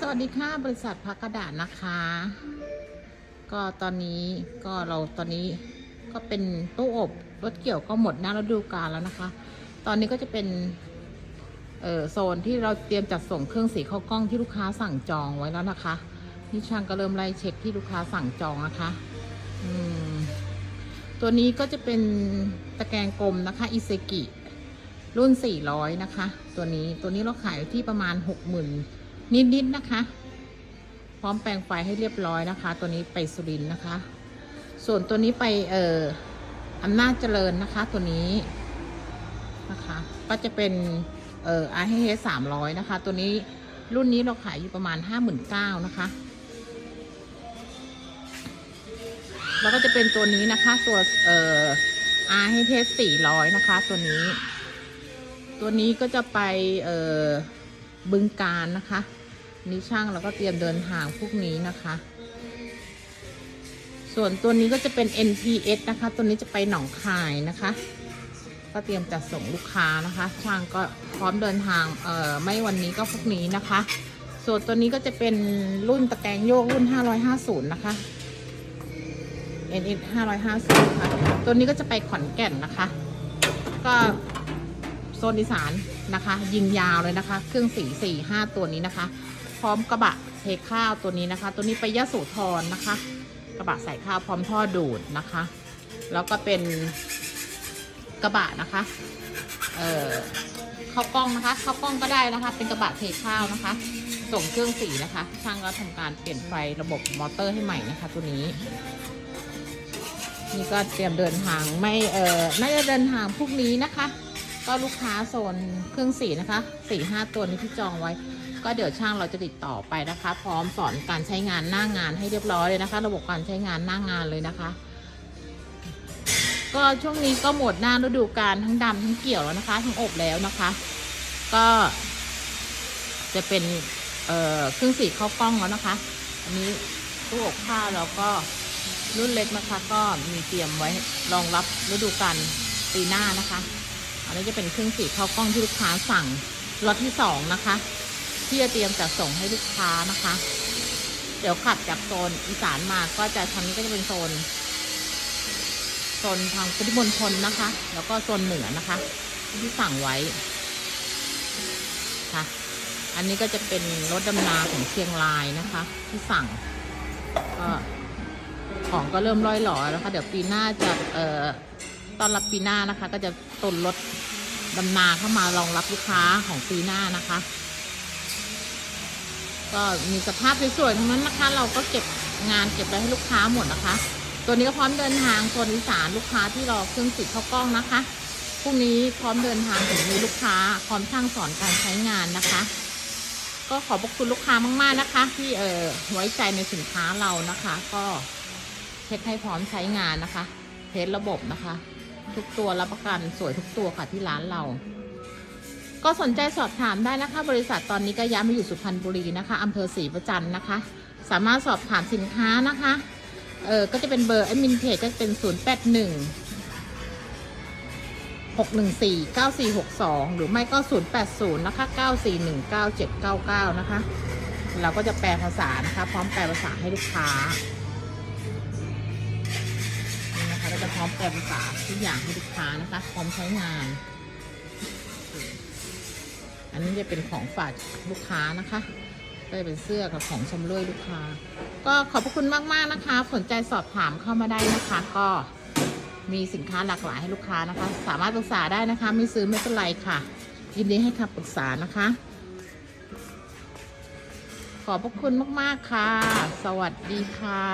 สวัสดีค่ะบริษัทพักกระดาษนะคะ ก็ตอนนี้ก็เราตอนนี้ก็เป็นตู้อบรถเกี่ยวก็หมดหน้าฤดูกาลแล้วนะคะ ตอนนี้ก็จะเป็นเออโซนที่เราเตรียมจัดส่งเครื่องสีเข้ากล้องที่ลูกค้าสั่งจองไว้แล้วนะคะนี่ช่างก็เริ่มไล่เช็คที่ลูกค้าสั่งจองนะคะอืมตัวนี้ก็จะเป็นตะแกรงกลมนะคะอิเซกิรุ่น 400 นะคะ ตัวนี้ตัวนี้เราขายที่ประมาณ 60,000 นิดๆนะคะ พร้อมแปลงไฟให้เรียบร้อยนะคะ ตัวนี้ไปสุรินนะคะ ส่วนตัวนี้ไปเอ่ออำนาจเจริญนะคะ ตัวนี้นะคะ ก็จะเป็นเอ่อ r h s 300นะคะ ตัวนี้รุ่นนี้เราขายอยู่ประมาณ59,000นเก้านะคะ แล้วก็จะเป็นตัวนี้นะคะ ตัวเอ่อ r h s 400นะคะ ตัวนี้ ตัวนี้ก็จะไปเอ่อบึงการนะคะ นี่ช่างแล้วก็เตรียมเดินทางพวกนี้นะคะ ส่วนตัวนี้ก็จะเป็น NPS นะคะ ตัวนี้จะไปหนองคายนะคะ ก็เตรียมจัดส่งลูกค้านะคะ ช่างก็พร้อมเดินทางเอ่อไม่วันนี้ก็พวกนี้นะคะ ส่วนตัวนี้ก็จะเป็นรุ่นตะแกรงโยกรุ่น 550 นะคะ NS 550ค่ะตัวนี้ก็จะไปขอนแก่นนะคะ ก็โซนอีสานนะคะ ยิงยาวเลยนะคะ เครื่องสีสี่ห้าตัวนี้นะคะ พร้อมกระบะเทข้าวตัวนี้นะคะ ตัวนี้ไปยะโสธรนะคะ กระบะใส่ข้าวพร้อมท่อดูดนะคะ แล้วก็เป็นกระบะนะคะ เอ่อข้าวกล้องนะคะข้าวกล้องก็ได้นะคะ เป็นกระบะเทข้าวนะคะ ส่งเครื่องสีนะคะ ช่างก็ทำการเปลี่ยนไฟระบบมอเตอร์ให้ใหม่นะคะ ตัวนี้ นี่ก็เตรียมเดินทางไม่เออน่าจะเดินทางพรุ่งนี้นะคะ ก็ลูกค้าโซนเครื่องสีนะคะสี่ห้าตัวนี้ที่จองไว้ ก็เดี๋ยวช่างเราจะติดต่อไปนะคะ พร้อมสอนการใช้งานหน้างานให้เรียบร้อยเลยนะคะ ระบบการใช้งานหน้างานเลยนะคะ ก็ช่วงนี้ก็หมดหน้าฤดูกาลทั้งดำทั้งเกี่ยวแล้วนะคะ ทั้งอบแล้วนะคะ ก็ จะเป็นเอ่อเครื่องสีข้าวกล้องแล้วนะคะ อันนี้ตู้อบผ้าแล้วก็รุ่นเล็กนะคะ ก็มีเตรียมไว้รองรับฤดูกาลปีหน้านะคะ อันนี้จะเป็นเครื่องสีข้าวกล้องที่ลูกค้าสั่งล็อตที่สองนะคะ ที่จะเตรียมจัดส่งให้ลูกค้านะคะ เดี๋ยวขับจากโซนอีสานมาก็จะทางนี้ก็จะเป็นโซนโซนทางพุทธมณฑลนะคะ แล้วก็โซนเหนือนะคะ ที่สั่งไว้ค่ะ อันนี้ก็จะเป็นรถดำนาของเชียงรายนะคะ ที่สั่งก็ของก็เริ่มร่อยหล่อแล้วค่ะเดี๋ยวปีหน้าจะเอ่อตอนรับปีหน้านะคะ ก็จะตุนรถดำนาเข้ามารองรับลูกค้าของปีหน้านะคะ ก็มีสภาพสวยๆทั้งนั้นนะคะ เราก็เก็บงานเก็บไว้ให้ลูกค้าหมดนะคะ ตัวนี้ก็พร้อมเดินทางโซนอีสานลูกค้าที่รอเครื่องติดเข้ากล้องนะคะพรุ่งนี้พร้อมเดินทางถึงมือลูกค้าพร้อมช่างสอนการใช้งานนะคะ ก็ขอบคุณลูกค้ามาก ๆนะคะ ที่เออไว้ใจในสินค้าเรานะคะ ก็เช็คให้พร้อมใช้งานนะคะ เทสระบบนะคะ ทุกตัวรับประกันสวยทุกตัวค่ะที่ร้านเรา ก็สนใจสอบถามได้นะคะ บริษัทตอนนี้ก็ย้ายมาอยู่สุพรรณบุรีนะคะอำเภอศรีประจันนะคะ สามารถสอบถามสินค้านะคะเออก็จะเป็นเบอร์แอดมินเพจก็จะเป็น 0 8 1 6 1 4 9 4 6 2 หรือไม่ก็ 0 8 0 นะคะ 9 4 1 9 7 9 9 นะคะ เราก็จะแปลภาษานะคะ พร้อมแปลภาษาให้ลูกค้า นี่นะคะเราจะพร้อมแปลภาษาทุกอย่างให้ลูกค้านะคะ พร้อมใช้งาน อันนี้จะเป็นของฝากลูกค้านะคะก็เป็นเสื้อกับของชำร่วยลูกค้า ก็ขอบพระคุณมาก ๆ นะคะ สนใจสอบถามเข้ามาได้นะคะ ก็มีสินค้าหลากหลายให้ลูกค้านะคะ สามารถปรึกษาได้นะคะ ไม่ซื้อไม่เป็นไรค่ะ ยินดีให้คำปรึกษานะคะ ขอบพระคุณมาก ๆ ค่ะ สวัสดีค่ะ